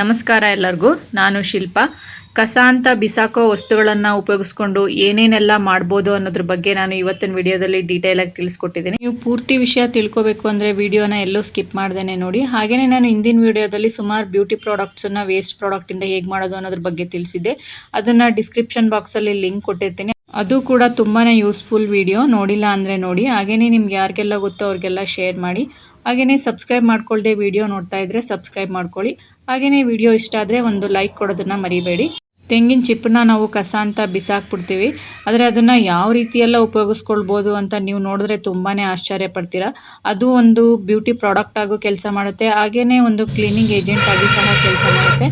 ನಮಸ್ಕಾರ ಎಲ್ಲರಿಗೂ. ನಾನು ಶಿಲ್ಪ. ಕಸ ಅಂತ ಬಿಸಾಕೋ ವಸ್ತುಗಳನ್ನು ಉಪಯೋಗಿಸ್ಕೊಂಡು ಏನೇನೆಲ್ಲ ಮಾಡ್ಬೋದು ಅನ್ನೋದ್ರ ಬಗ್ಗೆ ನಾನು ಇವತ್ತಿನ ವಿಡಿಯೋದಲ್ಲಿ ಡೀಟೇಲ್ ಆಗಿ ತಿಳಿಸ್ಕೊಟ್ಟಿದ್ದೀನಿ. ನೀವು ಪೂರ್ತಿ ವಿಷಯ ತಿಳ್ಕೊಬೇಕು ಅಂದರೆ ವಿಡಿಯೋನ ಎಲ್ಲೂ ಸ್ಕಿಪ್ ಮಾಡ್ದೇನೆ ನೋಡಿ. ಹಾಗೆಯೇ ನಾನು ಹಿಂದಿನ ವಿಡಿಯೋದಲ್ಲಿ ಸುಮಾರು ಬ್ಯೂಟಿ ಪ್ರಾಡಕ್ಟ್ಸನ್ನು ವೇಸ್ಟ್ ಪ್ರಾಡಕ್ಟಿಂದ ಹೇಗೆ ಮಾಡೋದು ಅನ್ನೋದ್ರ ಬಗ್ಗೆ ತಿಳಿಸಿದ್ದೆ. ಅದನ್ನು ಡಿಸ್ಕ್ರಿಪ್ಷನ್ ಬಾಕ್ಸಲ್ಲಿ ಲಿಂಕ್ ಕೊಟ್ಟಿರ್ತೀನಿ. ಅದು ಕೂಡ ತುಂಬಾ ಯೂಸ್ಫುಲ್ ವಿಡಿಯೋ. ನೋಡಿಲ್ಲ ಅಂದರೆ ನೋಡಿ. ಹಾಗೆಯೇ ನಿಮ್ಗೆ ಯಾರಿಗೆಲ್ಲ ಗೊತ್ತೋ ಅವ್ರಿಗೆಲ್ಲ ಶೇರ್ ಮಾಡಿ. ಹಾಗೆಯೇ ಸಬ್ಸ್ಕ್ರೈಬ್ ಮಾಡ್ಕೊಳ್ಳದೆ ವಿಡಿಯೋ ನೋಡ್ತಾ ಇದ್ದರೆ ಸಬ್ಸ್ಕ್ರೈಬ್ ಮಾಡ್ಕೊಳ್ಳಿ. ಹಾಗೆಯೇ ವಿಡಿಯೋ ಇಷ್ಟ ಆದರೆ ಒಂದು ಲೈಕ್ ಕೊಡೋದನ್ನು ಮರಿಬೇಡಿ. ತೆಂಗಿನ ಚಿಪ್ಪನ್ನ ನಾವು ಕಸ ಅಂತ ಬಿಸಾಕ್ಬಿಡ್ತೀವಿ. ಆದರೆ ಅದನ್ನು ಯಾವ ರೀತಿಯೆಲ್ಲ ಉಪಯೋಗಿಸ್ಕೊಳ್ಬೋದು ಅಂತ ನೀವು ನೋಡಿದ್ರೆ ತುಂಬಾ ಆಶ್ಚರ್ಯ ಪಡ್ತೀರಾ. ಅದು ಒಂದು ಬ್ಯೂಟಿ ಪ್ರಾಡಕ್ಟ್ ಆಗೋ ಕೆಲಸ ಮಾಡುತ್ತೆ. ಹಾಗೆಯೇ ಒಂದು ಕ್ಲೀನಿಂಗ್ ಏಜೆಂಟ್ ಆಗಿ ಸಹ ಕೆಲಸ ಮಾಡುತ್ತೆ.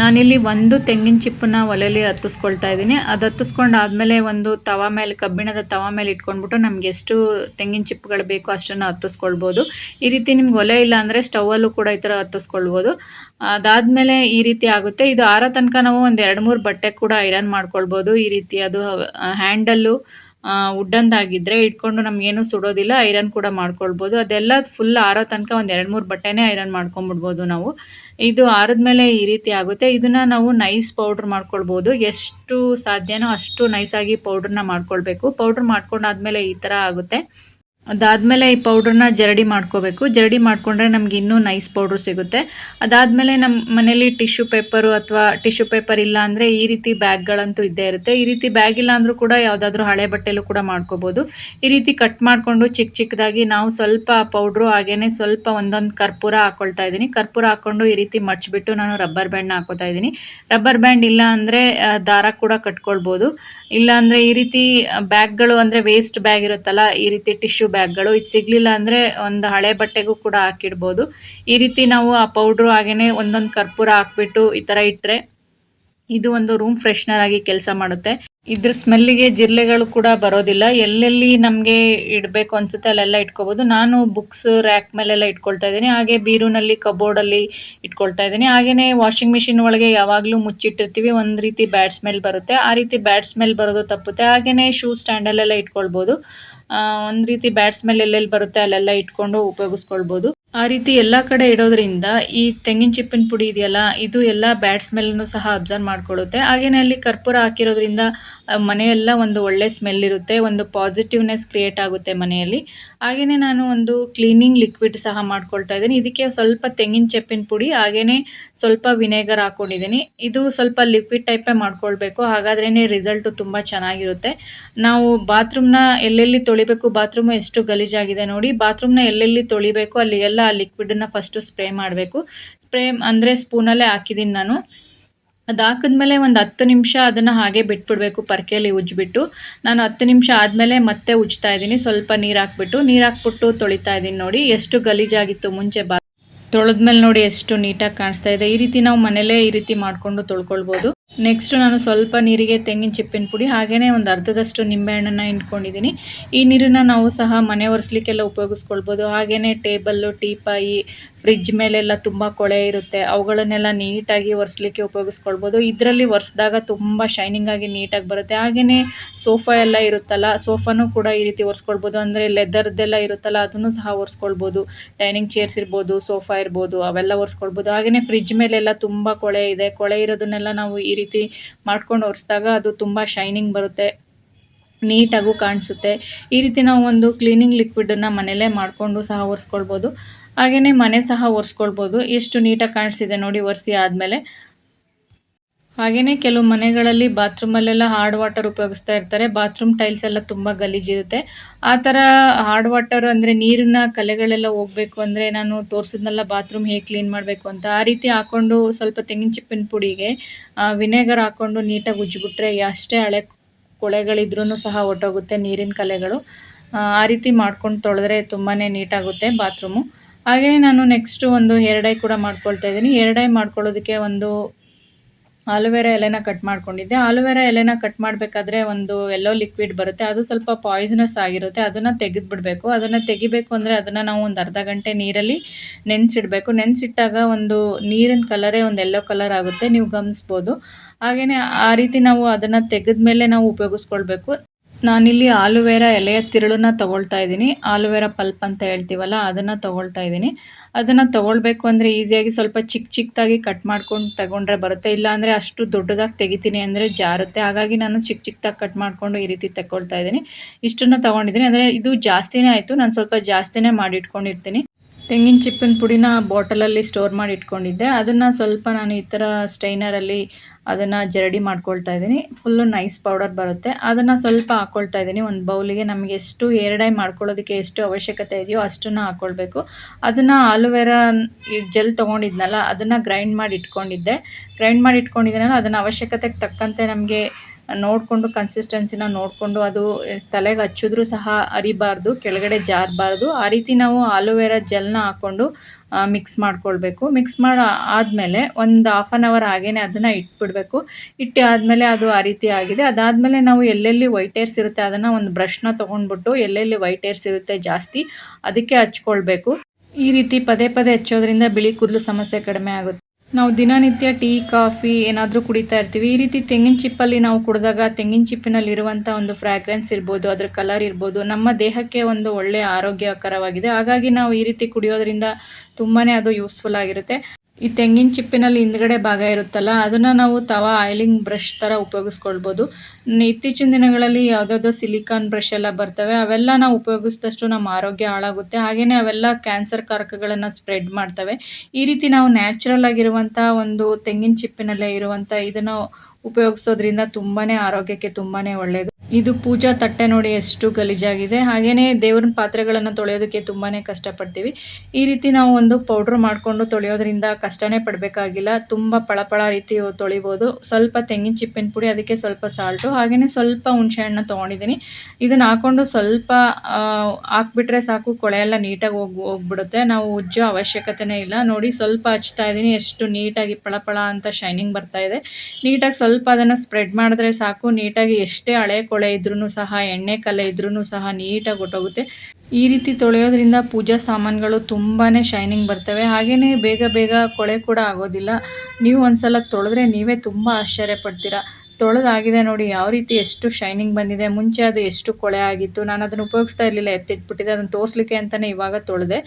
ನಾನಿಲ್ಲಿ ಒಂದು ತೆಂಗಿನ ಚಿಪ್ಪನ್ನ ಒಲೆಯಲ್ಲಿ ಹತ್ತಿಸ್ಕೊಳ್ತಾ ಇದ್ದೀನಿ. ಅದು ಹತ್ತಿಸ್ಕೊಂಡು ಆದಮೇಲೆ ಒಂದು ತವ ಮೇಲೆ, ಕಬ್ಬಿಣದ ತವ ಮೇಲೆ ಇಟ್ಕೊಂಡ್ಬಿಟ್ಟು ನಮ್ಗೆ ಎಷ್ಟು ತೆಂಗಿನ ಚಿಪ್ಪುಗಳು ಬೇಕೋ ಅಷ್ಟನ್ನು ಹತ್ತಿಸ್ಕೊಳ್ಬೋದು. ಈ ರೀತಿ ನಿಮ್ಗೆ ಒಲೆ ಇಲ್ಲ ಅಂದರೆ ಸ್ಟವಲ್ಲೂ ಕೂಡ ಈ ಥರ ಹತ್ತಿಸ್ಕೊಳ್ಬೋದು. ಅದಾದಮೇಲೆ ಈ ರೀತಿ ಆಗುತ್ತೆ. ಇದು ಆರೋ ತನಕ ನಾವು ಒಂದು ಎರಡು ಮೂರು ಬಟ್ಟೆ ಕೂಡ ಐರನ್ ಮಾಡ್ಕೊಳ್ಬೋದು. ಈ ರೀತಿ ಅದು ಹ್ಯಾಂಡಲ್ಲು ಉಡ್ಡಂದಾಗಿದ್ದರೆ ಇಟ್ಕೊಂಡು ನಮಗೇನು ಸುಡೋದಿಲ್ಲ, ಐರನ್ ಕೂಡ ಮಾಡ್ಕೊಳ್ಬೋದು. ಅದೆಲ್ಲ ಫುಲ್ ಆರೋ ತನಕ ಒಂದು ಎರಡು ಮೂರು ಬಟ್ಟೆನೇ ಐರನ್ ಮಾಡ್ಕೊಂಬಿಡ್ಬೋದು ನಾವು. ಇದು ಆರದ್ಮೇಲೆ ಈ ರೀತಿ ಆಗುತ್ತೆ. ಇದನ್ನು ನಾವು ನೈಸ್ ಪೌಡ್ರ್ ಮಾಡ್ಕೊಳ್ಬೋದು. ಎಷ್ಟು ಸಾಧ್ಯನೋ ಅಷ್ಟು ನೈಸಾಗಿ ಪೌಡ್ರನ್ನ ಮಾಡ್ಕೊಳ್ಬೇಕು. ಪೌಡ್ರ್ ಮಾಡ್ಕೊಂಡಾದ್ಮೇಲೆ ಈ ಥರ ಆಗುತ್ತೆ. ಅದಾದಮೇಲೆ ಈ ಪೌಡ್ರನ್ನ ಜರಡಿ ಮಾಡ್ಕೋಬೇಕು. ಜರಡಿ ಮಾಡಿಕೊಂಡ್ರೆ ನಮ್ಗೆ ಇನ್ನೂ ನೈಸ್ ಪೌಡ್ರ್ ಸಿಗುತ್ತೆ. ಅದಾದಮೇಲೆ ನಮ್ಮ ಮನೇಲಿ ಟಿಶ್ಯೂ ಪೇಪರು ಅಥವಾ ಟಿಶ್ಯೂ ಪೇಪರ್ ಇಲ್ಲ ಅಂದರೆ ಈ ರೀತಿ ಬ್ಯಾಗ್ಗಳಂತೂ ಇದ್ದೇ ಇರುತ್ತೆ. ಈ ರೀತಿ ಬ್ಯಾಗ್ ಇಲ್ಲ ಅಂದರೂ ಕೂಡ ಯಾವುದಾದ್ರೂ ಹಳೆ ಬಟ್ಟೆಲೂ ಕೂಡ ಮಾಡ್ಕೋಬೋದು. ಈ ರೀತಿ ಕಟ್ ಮಾಡಿಕೊಂಡು ಚಿಕ್ಕ ಚಿಕ್ಕದಾಗಿ ನಾವು ಸ್ವಲ್ಪ ಪೌಡ್ರು ಹಾಗೇ ಸ್ವಲ್ಪ ಒಂದೊಂದು ಕರ್ಪೂರ ಹಾಕ್ಕೊಳ್ತಾ ಇದ್ದೀನಿ. ಕರ್ಪೂರ ಹಾಕ್ಕೊಂಡು ಈ ರೀತಿ ಮಡ್ಚಿಬಿಟ್ಟು ನಾನು ರಬ್ಬರ್ ಬ್ಯಾಂಡ್ನ ಹಾಕೋತಾ ಇದ್ದೀನಿ. ರಬ್ಬರ್ ಬ್ಯಾಂಡ್ ಇಲ್ಲ ಅಂದರೆ ದಾರ ಕೂಡ ಕಟ್ಕೊಳ್ಬೋದು. ಇಲ್ಲ ಅಂದರೆ ಈ ರೀತಿ ಬ್ಯಾಗ್ಗಳು ಅಂದರೆ ವೇಸ್ಟ್ ಬ್ಯಾಗ್ ಇರುತ್ತಲ್ಲ, ಈ ರೀತಿ ಟಿಶ್ಯೂ ಬ್ಯಾಗ್ಗಳು ಇದು ಸಿಗಲಿಲ್ಲ ಅಂದರೆ ಒಂದು ಹಳೆ ಬಟ್ಟೆಗೂ ಕೂಡ ಹಾಕಿಡ್ಬೋದು. ಈ ರೀತಿ ನಾವು ಆ ಪೌಡ್ರು ಹಾಗೆಯೇ ಒಂದೊಂದು ಕರ್ಪೂರ ಹಾಕ್ಬಿಟ್ಟು ಈ ಥರ ಇಟ್ಟರೆ ಇದು ಒಂದು ರೂಮ್ ಫ್ರೆಶ್ನರ್ ಆಗಿ ಕೆಲಸ ಮಾಡುತ್ತೆ. ಇದ್ರ ಸ್ಮೆಲ್ಲಿಗೆ ಜಿರ್ಲೆಗಳು ಕೂಡ ಬರೋದಿಲ್ಲ. ಎಲ್ಲೆಲ್ಲಿ ನಮಗೆ ಇಡಬೇಕು ಅನ್ಸುತ್ತೆ ಅಲ್ಲೆಲ್ಲ ಇಟ್ಕೋಬಹುದು ನಾನು ಬುಕ್ಸ್ ರ್ಯಾಕ್ ಮೇಲೆಲ್ಲ ಇಟ್ಕೊಳ್ತಾ ಇದ್ದೀನಿ. ಹಾಗೆ ಬೀರೂನಲ್ಲಿ ಕಬೋರ್ಡಲ್ಲಿ ಇಟ್ಕೊಳ್ತಾ ಇದ್ದೀನಿ. ಹಾಗೆಯೇ ವಾಷಿಂಗ್ ಮಿಷಿನ್ ಒಳಗೆ ಯಾವಾಗಲೂ ಮುಚ್ಚಿಟ್ಟಿರ್ತೀವಿ. ಒಂದು ರೀತಿ ಬ್ಯಾಡ್ ಸ್ಮೆಲ್ ಬರುತ್ತೆ. ಆ ರೀತಿ ಬ್ಯಾಡ್ ಸ್ಮೆಲ್ ಬರೋದು ತಪ್ಪುತ್ತೆ. ಹಾಗೆಯೇ ಶೂ ಸ್ಟ್ಯಾಂಡ್ ಸ್ಟ್ಯಾಂಡಲ್ಲೆಲ್ಲ ಇಟ್ಕೊಳ್ಬಹುದು ಒಂದು ರೀತಿ ಬ್ಯಾಡ್ ಸ್ಮೆಲ್ ಎಲ್ಲೆಲ್ಲಿ ಬರುತ್ತೆ ಅಲ್ಲೆಲ್ಲ ಇಟ್ಕೊಂಡು ಉಪಯೋಗಿಸ್ಕೊಳ್ಬೋದು. ಆ ರೀತಿ ಎಲ್ಲ ಕಡೆ ಇಡೋದ್ರಿಂದ ಈ ತೆಂಗಿನ ಚಿಪ್ಪಿನ ಪುಡಿ ಇದೆಯಲ್ಲ, ಇದು ಎಲ್ಲ ಬ್ಯಾಡ್ ಸ್ಮೆಲ್ನು ಸಹ ಅಬ್ಸರ್ವ್ ಮಾಡ್ಕೊಳ್ಳುತ್ತೆ. ಹಾಗೆಯೇ ಅಲ್ಲಿ ಕರ್ಪೂರ ಹಾಕಿರೋದ್ರಿಂದ ಮನೆಯೆಲ್ಲ ಒಂದು ಒಳ್ಳೆ ಸ್ಮೆಲ್ ಇರುತ್ತೆ, ಒಂದು ಪಾಸಿಟಿವ್ನೆಸ್ ಕ್ರಿಯೇಟ್ ಆಗುತ್ತೆ ಮನೆಯಲ್ಲಿ. ಹಾಗೆಯೇ ನಾನು ಒಂದು ಕ್ಲೀನಿಂಗ್ ಲಿಕ್ವಿಡ್ ಸಹ ಮಾಡ್ಕೊಳ್ತಾ ಇದ್ದೀನಿ. ಇದಕ್ಕೆ ಸ್ವಲ್ಪ ತೆಂಗಿನ ಚಿಪ್ಪಿನ ಪುಡಿ ಹಾಗೆಯೇ ಸ್ವಲ್ಪ ವಿನೇಗರ್ ಹಾಕ್ಕೊಂಡಿದ್ದೀನಿ ಇದು ಸ್ವಲ್ಪ ಲಿಕ್ವಿಡ್ ಟೈಪೇ ಮಾಡ್ಕೊಳ್ಬೇಕು. ಹಾಗಾದ್ರೇ ರಿಸಲ್ಟು ತುಂಬ ಚೆನ್ನಾಗಿರುತ್ತೆ. ನಾವು ಬಾತ್ರೂಮ್ನ ಎಲ್ಲೆಲ್ಲಿ ತೊಳಿಬೇಕು ಬಾತ್ರೂಮ್ ಎಷ್ಟು ಗಲೀಜಾಗಿದೆ ನೋಡಿ ಬಾತ್ರೂಮ್ನ ಎಲ್ಲೆಲ್ಲಿ ತೊಳಿಬೇಕು, ಅಲ್ಲಿ ಎಲ್ಲ ಆ ಲಿಕ್ವಿಡನ್ನು ಫಸ್ಟು ಸ್ಪ್ರೇ ಮಾಡಬೇಕು. ಸ್ಪ್ರೇ ಅಂದರೆ ಸ್ಪೂನಲ್ಲೇ ಹಾಕಿದ್ದೀನಿ ನಾನು. ಅದು ಹಾಕಿದ್ಮೇಲೆ ಒಂದು ಹತ್ತು ನಿಮಿಷ ಅದನ್ನು ಹಾಗೆ ಬಿಟ್ಬಿಡಬೇಕು, ಪರ್ಕೆಯಲ್ಲಿ ಉಜ್ಜಿಬಿಟ್ಟು ನಾನು ಹತ್ತು ನಿಮಿಷ ಆದಮೇಲೆ ಮತ್ತೆ ಉಜ್ತಾ ಇದ್ದೀನಿ. ಸ್ವಲ್ಪ ನೀರು ಹಾಕ್ಬಿಟ್ಟು ನೀರು ಹಾಕ್ಬಿಟ್ಟು ತೊಳಿತಾ ಇದ್ದೀನಿ ನೋಡಿ. ಎಷ್ಟು ಗಲೀಜಾಗಿತ್ತು ಮುಂಚೆ ಬಾ ತೊಳೆದ್ಮೇಲೆ ನೋಡಿ ಎಷ್ಟು ನೀಟಾಗಿ ಕಾಣಿಸ್ತಾ ಇದೆ. ಈ ರೀತಿ ನಾವು ಮನೇಲೇ ಈ ರೀತಿ ಮಾಡಿಕೊಂಡು ತೊಳ್ಕೊಳ್ಬೋದು. ನೆಕ್ಸ್ಟ್ ನಾನು ಸ್ವಲ್ಪ ನೀರಿಗೆ, ತೆಂಗಿನ ಚಿಪ್ಪಿನ ಪುಡಿ ಹಾಗೆಯೇ ಒಂದು ಅರ್ಧದಷ್ಟು ನಿಂಬೆಹಣ್ಣನ್ನು ಇಟ್ಕೊಂಡಿದ್ದೀನಿ ಈ ನೀರನ್ನು ನಾವು ಸಹ ಮನೆ ಒರೆಸ್ಲಿಕ್ಕೆಲ್ಲ ಉಪಯೋಗಿಸ್ಕೊಳ್ಬೋದು. ಹಾಗೆಯೇ ಟೇಬಲ್ಲು, ಟೀಪಾಯಿ ಫ್ರಿಜ್ ಮೇಲೆಲ್ಲ ತುಂಬ ಕೊಳೆ ಇರುತ್ತೆ. ಅವುಗಳನ್ನೆಲ್ಲ ನೀಟಾಗಿ ಒರೆಸ್ಲಿಕ್ಕೆ ಉಪಯೋಗಿಸ್ಕೊಳ್ಬೋದು. ಇದರಲ್ಲಿ ಒರೆಸ್ದಾಗ ತುಂಬ ಶೈನಿಂಗ್ ಆಗಿ ನೀಟಾಗಿ ಬರುತ್ತೆ. ಹಾಗೆಯೇ ಸೋಫಾ ಎಲ್ಲ ಇರುತ್ತಲ್ಲ ಸೋಫಾನೂ ಕೂಡ ಈ ರೀತಿ ಒರೆಸ್ಕೊಳ್ಬೋದು. ಅಂದರೆ ಲೆದರ್ದೆಲ್ಲ ಇರುತ್ತಲ್ಲ, ಅದನ್ನು ಸಹ ಒರೆಸ್ಕೊಳ್ಬೋದು. ಡೈನಿಂಗ್ ಚೇರ್ಸ್ ಇರ್ಬೋದು ಸೋಫಾ ಇರ್ಬೋದು, ಅವೆಲ್ಲ ಒರೆಸ್ಕೊಳ್ಬೋದು. ಹಾಗೆಯೇ ಫ್ರಿಜ್ ಮೇಲೆಲ್ಲ ತುಂಬ ಕೊಳೆ ಇದೆ. ಕೊಳೆ ಇರೋದನ್ನೆಲ್ಲ ನಾವು ಈ ರೀತಿ ಮಾಡ್ಕೊಂಡು ಒರೆಸಿದಾಗ ಅದು ತುಂಬ ಶೈನಿಂಗ್ ಬರುತ್ತೆ. ನೀಟಾಗೂ ಕಾಣಿಸುತ್ತೆ. ಈ ರೀತಿ ನಾವು ಒಂದು ಕ್ಲೀನಿಂಗ್ ಲಿಕ್ವಿಡನ್ನು ಮನೆಯಲ್ಲೇ ಮಾಡಿಕೊಂಡು ಸಹ ಒರೆಸ್ಕೊಳ್ಬೋದು. ಹಾಗೆಯೇ ಮನೆ ಸಹ ಒರೆಸ್ಕೊಳ್ಬೋದು. ಎಷ್ಟು ನೀಟಾಗಿ ಕಾಣಿಸಿದೆ ನೋಡಿ ಒರೆಸಿ ಆದಮೇಲೆ. ಹಾಗೆಯೇ ಕೆಲವು ಮನೆಗಳಲ್ಲಿ ಬಾತ್ರೂಮಲ್ಲೆಲ್ಲ ಹಾರ್ಡ್ ವಾಟರ್ ಉಪಯೋಗಿಸ್ತಾ ಇರ್ತಾರೆ. ಬಾತ್ರೂಮ್ ಟೈಲ್ಸ್ ಎಲ್ಲ ತುಂಬ ಗಲೀಜಿರುತ್ತೆ. ಆ ಥರ ಹಾರ್ಡ್ ವಾಟರ್ ಅಂದರೆ ನೀರಿನ ಕಲೆಗಳೆಲ್ಲ ಹೋಗಬೇಕು ಅಂದರೆ ನಾನು ತೋರಿಸಿದ್ನೆಲ್ಲ ಬಾತ್ರೂಮ್ ಹೇಗೆ ಕ್ಲೀನ್ ಮಾಡಬೇಕು ಅಂತ. ಆ ರೀತಿ ಹಾಕ್ಕೊಂಡು ಸ್ವಲ್ಪ ತೆಂಗಿನ ಚಿಪ್ಪಿನ ಪುಡಿಗೆ ವಿನೆಗರ್ ಹಾಕ್ಕೊಂಡು ನೀಟಾಗಿ ಉಜ್ಜಿಬಿಟ್ರೆ ಅಷ್ಟೇ ಹಳೆ ಕೊಳೆಗಳಿದ್ರೂ ಸಹ ಒಟ್ಟೋಗುತ್ತೆ ನೀರಿನ ಕಲೆಗಳು. ಆ ರೀತಿ ಮಾಡ್ಕೊಂಡು ತೊಳೆದ್ರೆ ತುಂಬಾ ನೀಟಾಗುತ್ತೆ ಬಾತ್ರೂಮು. ಹಾಗೆಯೇ ನಾನು ನೆಕ್ಸ್ಟು ಒಂದು ಹೇರ್ಡೈ ಕೂಡ ಮಾಡ್ಕೊಳ್ತಾ ಇದ್ದೀನಿ. ಎರಡೈ ಮಾಡ್ಕೊಳ್ಳೋದಕ್ಕೆ ಒಂದು ಆಲೂವೆರಾ ಎಲೆನ ಕಟ್ ಮಾಡ್ಕೊಂಡಿದ್ದೆ. ಆಲೋವೆರಾ ಎಲೆನ ಕಟ್ ಮಾಡಬೇಕಾದ್ರೆ ಒಂದು ಎಲ್ಲೋ ಲಿಕ್ವಿಡ್ ಬರುತ್ತೆ. ಅದು ಸ್ವಲ್ಪ ಪಾಯ್ಸನಸ್ ಆಗಿರುತ್ತೆ. ಅದನ್ನು ತೆಗೆದುಬಿಡಬೇಕು. ಅದನ್ನು ತೆಗಿಬೇಕು ಅಂದರೆ ಅದನ್ನು ನಾವು ಒಂದು ಅರ್ಧ ಗಂಟೆ ನೀರಲ್ಲಿ ನೆನೆಸಿಡಬೇಕು. ನೆನೆಸಿಟ್ಟಾಗ ಒಂದು ನೀರಿನ ಕಲರೇ ಒಂದು ಎಲ್ಲೋ ಕಲರ್ ಆಗುತ್ತೆ. ನೀವು ಗಮನಿಸ್ಬೋದು. ಹಾಗೆಯೇ ಆ ರೀತಿ ನಾವು ಅದನ್ನು ತೆಗೆದ ಮೇಲೆ ನಾವು ಉಪಯೋಗಿಸ್ಕೊಳ್ಬೇಕು. ನಾನಿಲ್ಲಿ ಆಲುವೆರಾ ಎಲೆಯ ತಿರುಳನ್ನ ತಗೊಳ್ತಾ ಇದ್ದೀನಿ. ಆಲುವೆರಾ ಪಲ್ಪ್ ಅಂತ ಹೇಳ್ತೀವಲ್ಲ, ಅದನ್ನು ತಗೊಳ್ತಾ ಇದ್ದೀನಿ. ಅದನ್ನು ತಗೊಳ್ಬೇಕು ಅಂದರೆ ಈಸಿಯಾಗಿ ಸ್ವಲ್ಪ ಚಿಕ್ಕ ಚಿಕ್ಕದಾಗಿ ಕಟ್ ಮಾಡ್ಕೊಂಡು ತಗೊಂಡ್ರೆ ಬರುತ್ತೆ. ಇಲ್ಲಾಂದರೆ ಅಷ್ಟು ದೊಡ್ಡದಾಗಿ ತೆಗಿತೀನಿ ಅಂದರೆ ಜಾರುತ್ತೆ. ಹಾಗಾಗಿ ನಾನು ಚಿಕ್ಕ ಚಿಕ್ಕದಾಗಿ ಕಟ್ ಮಾಡಿಕೊಂಡು ಈ ರೀತಿ ತಗೊಳ್ತಾ ಇದ್ದೀನಿ. ಇಷ್ಟನ್ನು ತಗೊಂಡಿದ್ದೀನಿ. ಅಂದರೆ ಇದು ಜಾಸ್ತಿನೇ ಆಯಿತು. ನಾನು ಸ್ವಲ್ಪ ಜಾಸ್ತಿನೇ ಮಾಡಿ ಇಟ್ಕೊಂಡಿರ್ತೀನಿ ತೆಂಗಿನ ಚಿಪ್ಪಿನ ಪುಡಿನ ಬಾಟಲಲ್ಲಿ ಸ್ಟೋರ್ ಮಾಡಿ ಇಟ್ಕೊಂಡಿದ್ದೆ. ಅದನ್ನು ಸ್ವಲ್ಪ ನಾನು ಈ ಥರ ಸ್ಟೈನರಲ್ಲಿ ಅದನ್ನು ಜರಡಿ ಮಾಡ್ಕೊಳ್ತಾ ಇದ್ದೀನಿ. ಫುಲ್ಲು ನೈಸ್ ಪೌಡರ್ ಬರುತ್ತೆ. ಅದನ್ನು ಸ್ವಲ್ಪ ಹಾಕ್ಕೊಳ್ತಾ ಇದ್ದೀನಿ. ಒಂದು ಬೌಲಿಗೆ ನಮಗೆ ಎಷ್ಟು ಎರಡೈ ಮಾಡ್ಕೊಳ್ಳೋದಕ್ಕೆ ಎಷ್ಟು ಅವಶ್ಯಕತೆ ಇದೆಯೋ ಅಷ್ಟನ್ನು ಹಾಕ್ಕೊಳ್ಬೇಕು ಅದನ್ನು ಆಲುವೆರಾ ಜೆಲ್ ತೊಗೊಂಡಿದ್ನಲ್ಲ, ಅದನ್ನು ಗ್ರೈಂಡ್ ಮಾಡಿ ಇಟ್ಕೊಂಡಿದ್ದೆ. ಗ್ರೈಂಡ್ ಮಾಡಿ ಇಟ್ಕೊಂಡಿದ್ದೀನಲ್ಲ ಅದನ್ನು ಅವಶ್ಯಕತೆಗೆ ತಕ್ಕಂತೆ ನಮಗೆ ನೋಡಿಕೊಂಡು ಕನ್ಸಿಸ್ಟೆನ್ಸಿನ ನೋಡಿಕೊಂಡು ಅದು ತಲೆಗೆ ಹಚ್ಚಿದ್ರೂ ಸಹ ಅರಿಬಾರ್ದು, ಕೆಳಗಡೆ ಜಾರಬಾರ್ದು. ಆ ರೀತಿ ನಾವು ಆಲೋವೆರಾ ಜೆಲ್ನ ಹಾಕ್ಕೊಂಡು ಮಿಕ್ಸ್ ಮಾಡ್ಕೊಳ್ಬೇಕು. ಮಿಕ್ಸ್ ಮಾಡಿ, ಆದಮೇಲೆ ಒಂದು ಹಾಫ್ ಆನ್ ಅವರ್ ಹಾಗೇ ಅದನ್ನು ಇಟ್ಬಿಡಬೇಕು. ಇಟ್ಟು ಆದಮೇಲೆ ಅದು ಆ ರೀತಿ ಆಗಿದೆ. ಅದಾದಮೇಲೆ ನಾವು ಎಲ್ಲೆಲ್ಲಿ ವೈಟ್ ಏರ್ಸ್ ಇರುತ್ತೆ ಅದನ್ನು ಒಂದು ಬ್ರಷ್ನ ತೊಗೊಂಡ್ಬಿಟ್ಟು, ಎಲ್ಲೆಲ್ಲಿ ವೈಟ್ ಏರ್ಸ್ ಇರುತ್ತೆ ಜಾಸ್ತಿ, ಅದಕ್ಕೆ ಹಚ್ಕೊಳ್ಬೇಕು. ಈ ರೀತಿ ಪದೇ ಪದೇ ಹಚ್ಚೋದ್ರಿಂದ ಬಿಳಿ ಕೂದಲು ಸಮಸ್ಯೆ ಕಡಿಮೆ ಆಗುತ್ತೆ. ನಾವು ದಿನನಿತ್ಯ ಟೀ, ಕಾಫಿ ಏನಾದರೂ ಕುಡಿತಾ ಇರ್ತೀವಿ. ಈ ರೀತಿ ತೆಂಗಿನ ಚಿಪ್ಪಲ್ಲಿ ನಾವು ಕುಡಿದಾಗ ತೆಂಗಿನ ಚಿಪ್ಪಿನಲ್ಲಿ ಚಿಪ್ಪಿನಲ್ಲಿರುವಂಥ ಒಂದು ಫ್ರ್ಯಾಗ್ರೆನ್ಸ್ ಇರ್ಬೋದು, ಅದರ ಕಲರ್ ಇರ್ಬೋದು, ನಮ್ಮ ದೇಹಕ್ಕೆ ಒಂದು ಒಳ್ಳೆಯ ಆರೋಗ್ಯಕರವಾಗಿದೆ. ಹಾಗಾಗಿ ನಾವು ಈ ರೀತಿ ಕುಡಿಯೋದ್ರಿಂದ ತುಂಬಾ ಅದು ಯೂಸ್ಫುಲ್ ಆಗಿರುತ್ತೆ. ಈ ತೆಂಗಿನ ಚಿಪ್ಪಿನಲ್ಲಿ ಹಿಂದ್ಗಡೆ ಭಾಗ ಇರುತ್ತಲ್ಲ, ಅದನ್ನು ನಾವು ತವಾ ಆಯಿಲಿಂಗ್ ಬ್ರಷ್ ಥರ ಉಪಯೋಗಿಸ್ಕೊಳ್ಬೋದು. ಇತ್ತೀಚಿನ ದಿನಗಳಲ್ಲಿ ಯಾವುದಾದ್ರು ಸಿಲಿಕಾನ್ ಬ್ರಷ್ ಎಲ್ಲ ಬರ್ತವೆ, ಅವೆಲ್ಲ ನಾವು ಉಪಯೋಗಿಸಿದಷ್ಟು ನಮ್ಮ ಆರೋಗ್ಯ ಹಾಳಾಗುತ್ತೆ. ಹಾಗೆಯೇ ಅವೆಲ್ಲ ಕ್ಯಾನ್ಸರ್ ಕಾರಕಗಳನ್ನು ಸ್ಪ್ರೆಡ್ ಮಾಡ್ತವೆ. ಈ ರೀತಿ ನಾವು ನ್ಯಾಚುರಲ್ ಆಗಿರುವಂಥ ಒಂದು ತೆಂಗಿನ ಚಿಪ್ಪಿನಲ್ಲೇ ಇರುವಂಥ ಇದನ್ನು ಉಪಯೋಗಿಸೋದ್ರಿಂದ ತುಂಬಾ ಆರೋಗ್ಯಕ್ಕೆ ತುಂಬಾ ಒಳ್ಳೆಯದು ಇದು ಪೂಜಾ ತಟ್ಟೆ ನೋಡಿ ಎಷ್ಟು ಗಲೀಜಾಗಿದೆ. ಹಾಗೆಯೇ ದೇವ್ರನ್ನ ಪಾತ್ರೆಗಳನ್ನು ತೊಳೆಯೋದಕ್ಕೆ ತುಂಬಾ ಕಷ್ಟಪಡ್ತೀವಿ. ಈ ರೀತಿ ನಾವು ಒಂದು ಪೌಡ್ರ್ ಮಾಡಿಕೊಂಡು ತೊಳೆಯೋದ್ರಿಂದ ಕಷ್ಟನೇ ಪಡಬೇಕಾಗಿಲ್ಲ. ತುಂಬ ಪಳಪಳ ರೀತಿ ತೊಳಿಬೋದು. ಸ್ವಲ್ಪ ತೆಂಗಿನ ಚಿಪ್ಪಿನ ಪುಡಿ, ಅದಕ್ಕೆ ಸ್ವಲ್ಪ ಸಾಲ್ಟು ಹಾಗೆಯೇ ಸ್ವಲ್ಪ ಹುಣಸೆಹಣ್ಣು ತೊಗೊಂಡಿದ್ದೀನಿ. ಇದನ್ನು ಹಾಕ್ಕೊಂಡು ಸ್ವಲ್ಪ ಹಾಕ್ಬಿಟ್ರೆ ಸಾಕು, ಕೊಳೆ ಎಲ್ಲ ನೀಟಾಗಿ ಹೋಗಿ, ಹೋಗ್ಬಿಡುತ್ತೆ. ನಾವು ಉಜ್ಜೋ ಅವಶ್ಯಕತೆನೇ ಇಲ್ಲ. ನೋಡಿ, ಸ್ವಲ್ಪ ಹಚ್ತಾ ಇದ್ದೀನಿ. ಎಷ್ಟು ನೀಟಾಗಿ ಪಳಪಳ ಅಂತ ಶೈನಿಂಗ್ ಬರ್ತಾ ಇದೆ. ನೀಟಾಗಿ ಸ್ವಲ್ಪ ಅದನ್ನು ಸ್ಪ್ರೆಡ್ ಮಾಡಿದ್ರೆ ಸಾಕು. ನೀಟಾಗಿ ಎಷ್ಟೇ ಹಳೆ ಕೊಳೆ ಇದ್ರೂ ಸಹ, ಎಣ್ಣೆ ಕಲೆ ಇದ್ರೂ ಸಹ ನೀಟಾಗಿ ಹೊಟ್ಟೋಗುತ್ತೆ ಈ ರೀತಿ ತೊಳೆಯೋದ್ರಿಂದ ಪೂಜಾ ಸಾಮಾನುಗಳು ತುಂಬಾ ಶೈನಿಂಗ್ ಬರ್ತವೆ. ಹಾಗೆಯೇ ಬೇಗ ಬೇಗ ಕೊಳೆ ಕೂಡ ಆಗೋದಿಲ್ಲ. ನೀವು ಒಂದ್ಸಲ ತೊಳೆದ್ರೆ ನೀವೇ ತುಂಬ ಆಶ್ಚರ್ಯ ಪಡ್ತೀರಾ ತೊಳೆದಾಗಿದೆ ನೋಡಿ, ಯಾವ ರೀತಿ ಎಷ್ಟು ಶೈನಿಂಗ್ ಬಂದಿದೆ, ಮುಂಚೆ ಅದು ಎಷ್ಟು ಕೊಳೆ ಆಗಿತ್ತು, ನಾನು ಅದನ್ನು ಉಪಯೋಗಿಸ್ತಾ ಇರಲಿಲ್ಲ ಎತ್ತಿಟ್ಬಿಟ್ಟಿದೆ ಅದನ್ನು ತೋರಿಸ್ಲಿಕ್ಕೆ ಅಂತಲೇ ಇವಾಗ ತೊಳೆದೆ.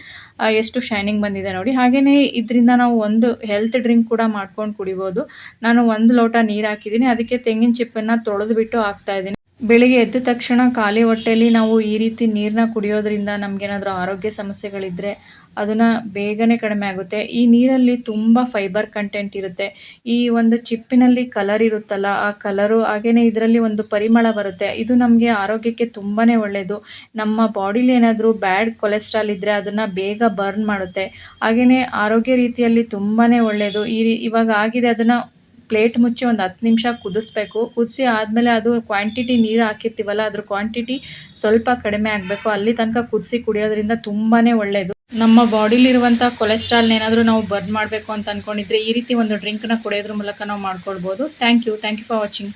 ಎಷ್ಟು ಶೈನಿಂಗ್ ಬಂದಿದೆ ನೋಡಿ ಹಾಗೆಯೇ ಇದರಿಂದ ನಾವು ಒಂದು ಹೆಲ್ತ್ ಡ್ರಿಂಕ್ ಕೂಡ ಮಾಡ್ಕೊಂಡು ಕುಡಿಬೋದು. ನಾನು ಒಂದು ಲೋಟ ನೀರು ಹಾಕಿದ್ದೀನಿ, ಅದಕ್ಕೆ ತೆಂಗಿನ ಚಿಪ್ಪನ್ನು ತೊಳೆದು ಬಿಟ್ಟು ಹಾಕ್ತಾ ಇದ್ದೀನಿ. ಬೆಳಿಗ್ಗೆ ಎದ್ದ ತಕ್ಷಣ ಖಾಲಿ ಹೊಟ್ಟೆಯಲ್ಲಿ ನಾವು ಈ ರೀತಿ ನೀರನ್ನ ಕುಡಿಯೋದ್ರಿಂದ ನಮಗೇನಾದರೂ ಆರೋಗ್ಯ ಸಮಸ್ಯೆಗಳಿದ್ದರೆ ಅದನ್ನು ಬೇಗನೆ ಕಡಿಮೆ ಆಗುತ್ತೆ. ಈ ನೀರಲ್ಲಿ ತುಂಬ ಫೈಬರ್ ಕಂಟೆಂಟ್ ಇರುತ್ತೆ. ಈ ಒಂದು ಚಿಪ್ಪಿನಲ್ಲಿ ಕಲರ್ ಇರುತ್ತಲ್ಲ, ಆ ಕಲರು ಹಾಗೆಯೇ ಇದರಲ್ಲಿ ಒಂದು ಪರಿಮಳ ಬರುತ್ತೆ. ಇದು ನಮಗೆ ಆರೋಗ್ಯಕ್ಕೆ ತುಂಬಾ ಒಳ್ಳೆಯದು ನಮ್ಮ ಬಾಡಿಲಿ ಏನಾದರೂ ಬ್ಯಾಡ್ ಕೊಲೆಸ್ಟ್ರಾಲ್ ಇದ್ದರೆ ಅದನ್ನು ಬೇಗ ಬರ್ನ್ ಮಾಡುತ್ತೆ. ಹಾಗೆಯೇ ಆರೋಗ್ಯ ರೀತಿಯಲ್ಲಿ ತುಂಬಾ ಒಳ್ಳೆಯದು ಈ ಇವಾಗ ಆಗಿದೆ ಅದನ್ನು ಪ್ಲೇಟ್ ಮುಚ್ಚಿ ಒಂದು ಹತ್ತು ನಿಮಿಷ ಕುದಿಸ್ಬೇಕು. ಕುದಿಸಿ ಆದಮೇಲೆ ಅದು ಕ್ವಾಂಟಿಟಿ ನೀರು ಹಾಕಿರ್ತೀವಲ್ಲ, ಅದ್ರ ಕ್ವಾಂಟಿಟಿ ಸ್ವಲ್ಪ ಕಡಿಮೆ ಆಗಬೇಕು. ಅಲ್ಲಿ ತನಕ ಕುದಿಸಿ ಕುಡಿಯೋದ್ರಿಂದ ತುಂಬಾ ಒಳ್ಳೆಯದು ನಮ್ಮ ಬಾಡಿಲಿರುವಂಥ ಕೊಲೆಸ್ಟ್ರಾಲ್ನ ಏನಾದರೂ ನಾವು ಬರ್ನ್ ಮಾಡಬೇಕು ಅಂತ ಅಂದ್ಕೊಂಡಿದ್ರೆ ಈ ರೀತಿ ಒಂದು ಡ್ರಿಂಕ್ನ ಕುಡಿಯೋದ್ರ ಮೂಲಕ ನಾವು ಮಾಡ್ಕೊಳ್ಬೋದು thank you thank you for watching